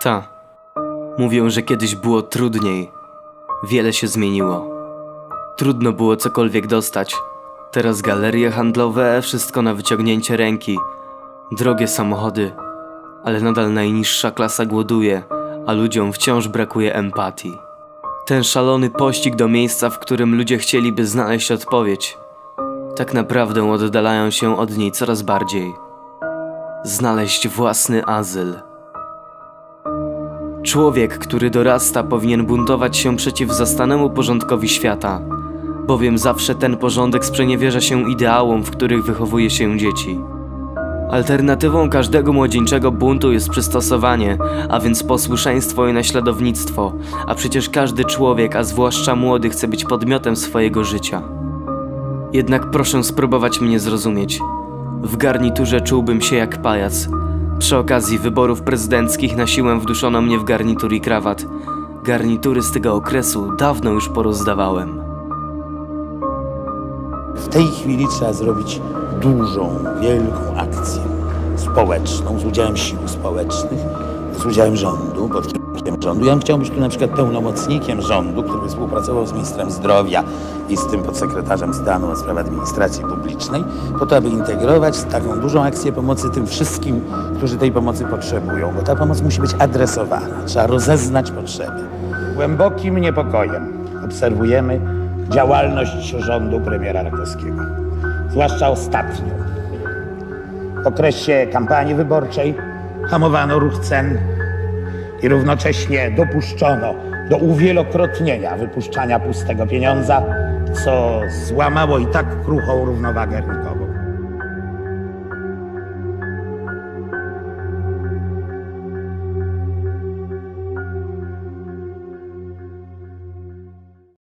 Ta. Mówią, że kiedyś było trudniej. Wiele się zmieniło. Trudno było cokolwiek dostać. Teraz galerie handlowe, wszystko na wyciągnięcie ręki. Drogie samochody, ale nadal najniższa klasa głoduje, a ludziom wciąż brakuje empatii. Ten szalony pościg do miejsca, w którym ludzie chcieliby znaleźć odpowiedź, tak naprawdę oddalają się od niej coraz bardziej. Znaleźć własny azyl. Człowiek, który dorasta, powinien buntować się przeciw zastanemu porządkowi świata, bowiem zawsze ten porządek sprzeniewierza się ideałom, w których wychowuje się dzieci. Alternatywą każdego młodzieńczego buntu jest przystosowanie, a więc posłuszeństwo i naśladownictwo, a przecież każdy człowiek, a zwłaszcza młody, chce być podmiotem swojego życia. Jednak proszę spróbować mnie zrozumieć. W garniturze czułbym się jak pajac. Przy okazji wyborów prezydenckich na siłę wduszono mnie w garnitur i krawat. Garnitury z tego okresu dawno już porozdawałem. W tej chwili trzeba zrobić dużą, wielką akcję społeczną z udziałem sił społecznych, z udziałem rządu, pod rządu. Ja bym chciał być tu na przykład pełnomocnikiem rządu, który by współpracował z ministrem zdrowia i z tym podsekretarzem stanu do spraw administracji publicznej, po to, aby integrować taką dużą akcję pomocy tym wszystkim, którzy tej pomocy potrzebują, bo ta pomoc musi być adresowana, trzeba rozeznać potrzeby. Głębokim niepokojem obserwujemy działalność rządu premiera Rakowskiego, zwłaszcza ostatnią. W okresie kampanii wyborczej hamowano ruch cen i równocześnie dopuszczono do uwielokrotnienia wypuszczania pustego pieniądza, co złamało i tak kruchą równowagę rynkową.